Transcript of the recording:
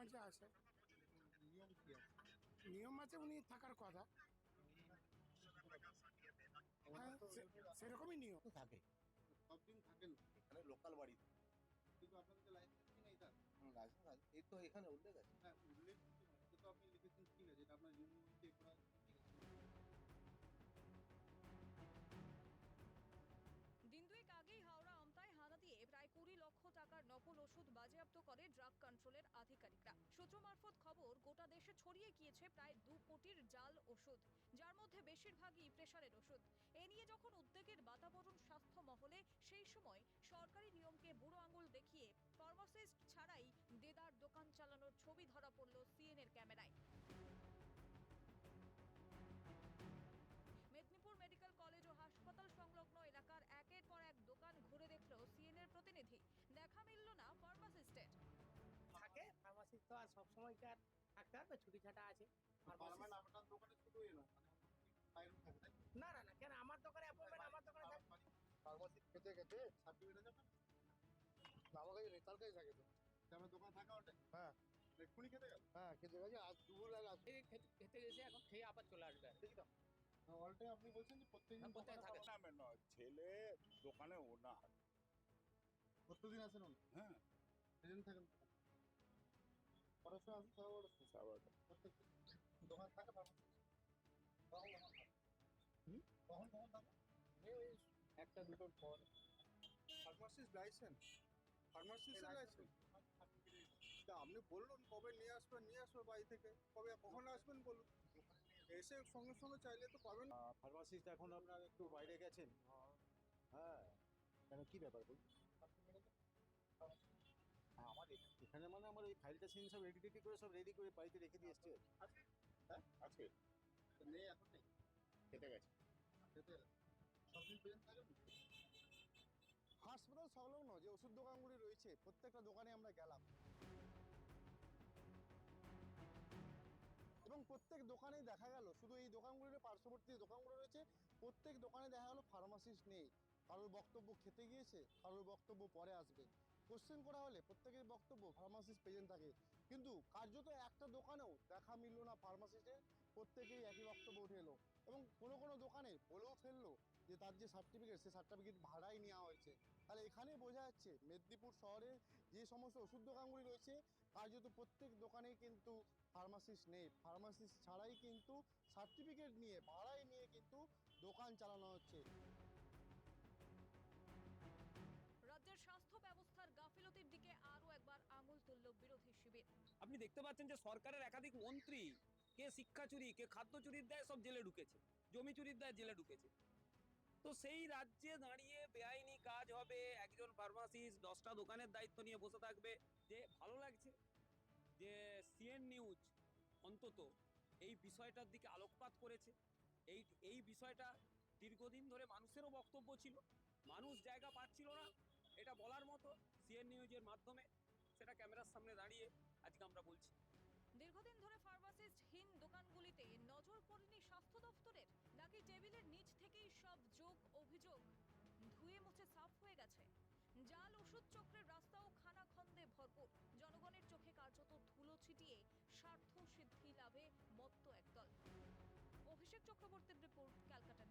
আসে। নিয়ম কি আছে? নিয়ম আছে উনি থাকার কথা। হ্যাঁ সে- সেরকমই নিয়ম। থাকে। সব দিন থাকেন এখানে লোকাল বাড়ি কিন্তু আপনাদের যে লাইসেন্স কি নেই তার? এই তো এখানে উল্লেখ আছে। হ্যাঁ উল্লেখ আপনি লিখেছেন কি না যেটা আপনার ইউনিভার্সিটি করা গোটা ছড়িয়ে গিয়েছে প্রায় দু কোটির জাল ওষুধ, যার মধ্যে বেশিরভাগই প্রেশারের ওষুধ। এ নিয়ে যখন উদ্বেগের বাতাবরণ স্বাস্থ্য মহলে সেই সময় সরকারি নিয়মকে বুড়ো আঙুল দেখিয়ে ফার্মাসিস্ট ছাড়াই দেদার দোকান চালানোর ছবি ধরা পড়ল সিএনএর ক্যামেরায়। মেদিনীপুর মেডিকেল কলেজ ও হাসপাতাল সংলগ্ন এলাকার একের পর এক দোকান ঘুরে দেখল সিএনএর প্রতিনিধি। দেখা মিলল না ফার্মাসিস্টের। থাকে, ফার্মাসিস্ট তো আর সবসময় কি আর থাকতে ছুটি ছাটা আছে। আপনার দোকানে শুধু এলো মানে না না না কেন? আমার দোকানে অ্যাপয়েন্টমেন্ট আমার দোকানে ফার্মাসি খেতে খেতে সার্টিফিকেট আছে আমার কাছে নেই কাছে থাকে তো। আমার দোকান থাকা ওটা হ্যাঁ। এক্ষুনি খেতে গেল? হ্যাঁ খেতে গেছে আজ দুপুর লাগে আজ খেতে গেছে এখন খেয়ে আবার চলে আসবে। অলটাই আপনি বলছেন যে প্রত্যেকদিন হ্যাঁ, দোকানে থাকে। ছেলে দোকানে ওনার। প্রত্যেকদিন আসেন উনি? হ্যাঁ। থাকেন? একটা দুটোর পর ফার্মাসিস্ট লাইসেন্স ফার্মাসিস্টের লাইসেন্স তা আপনি বলুন কবে নিয়ে আসবেন নিয়ে আসবে বাড়ি থেকে কবে কখন আসবেন বলুন এসে সঙ্গে সঙ্গে চাইলে তো পাবেন ফার্মাসিস্ট এখন আপনার একটু বাইরে গেছেন হ্যাঁ কেন কি ব্যাপার বলুন আমার এই ফাইলটা সব রেডি করে সব রেডি করে বাড়িতে রেখে দিয়ে এসছে। আছে তো নেই এখন নেই। খেতে গেছে। খেতে সবদিন প্রেজেন্ট হাসপাতাল সংলগ্ন যে ওষুধ দোকানগুলি রয়েছে প্রত্যেকটা দোকানে আমরা গেলাম। এবং প্রত্যেক দোকানেই দেখা গেল শুধু এই দোকানগুলির পার্শ্ববর্তী দোকানগুলো রয়েছে প্রত্যেক দোকানে দেখা গেল ফার্মাসিস্ট নেই। কারোর বক্তব্য খেতে গিয়েছে, কারোর বক্তব্য পরে আসবে। কোশ্চেন করা হলে প্রত্যেকের বক্তব্য ফার্মাসিস্ট প্রেজেন্ট থাকে। কিন্তু কার্যত একটা দোকানেও দেখা মিলল না ফার্মাসিস্টের প্রত্যেকেই একই বক্তব্য উঠে এলো। এবং কোনো কোনো দোকানে বলেও ফেলল যে তার যে সার্টিফিকেট সে সার্টিফিকেট ভাড়াই নেওয়া হয়েছে। তাহলে এখানেই বোঝা যাচ্ছে মেদিনীপুর শহরে যে সমস্ত ওষুধ দোকানগুলি রয়েছে, কার্যত প্রত্যেক দোকানেই কিন্তু ফার্মাসিস্ট নেই। ফার্মাসিস্ট ছাড়াই কিন্তু সার্টিফিকেট নিয়ে ভাড়াই নিয়ে কিন্তু দোকান চালানো হচ্ছে। আপনি দেখতে পাচ্ছেন যে সরকারের একাধিক মন্ত্রী কে শিক্ষা চুরি, কে খাদ্য চুরির দেয় সব জেলে ঢুকেছে, জমি চুরির দেয় জেলে ঢুকেছে। তো সেই রাজ্যে দাঁড়িয়ে বেআইনি কাজ হবে, একজন ফার্মাসিস্ট দশটা দোকানের দায়িত্ব নিয়ে বসে থাকবে। যে ভালো লাগছে যে সিএন নিউজ অন্তত এই বিষয়টার দিকে আলোকপাত করেছে। এই এই বিষয়টা দীর্ঘদিন ধরে মানুষেরও বক্তব্য ছিল। মানুষ জায়গা পাচ্ছিল না, এটা বলার মতো সিএন নিউজের মাধ্যমে। সেটা ক্যামেরার সামনে দাঁড়িয়ে আজকে আমরা বলছি। দীর্ঘদিন ধরে ফার্মাসিস্টহীন দোকানগুলিতে নজর পড়েনি স্বাস্থ্য দফতরের নাকি টেবিলের নিচ থেকেই সব যোগ অভিযোগ ধুয়ে মুছে সাফ হয়ে গেছে। জাল ওষুধ চক্রের রাস্তাও খানাখন্দে ভরপুর। জনগণের চোখে কার্যত ধুলো ছিটিয়ে স্বার্থ সিদ্ধি লাভে মত্ত একদল। অভিষেক চক্রবর্তীর রিপোর্ট, ক্যালকাটা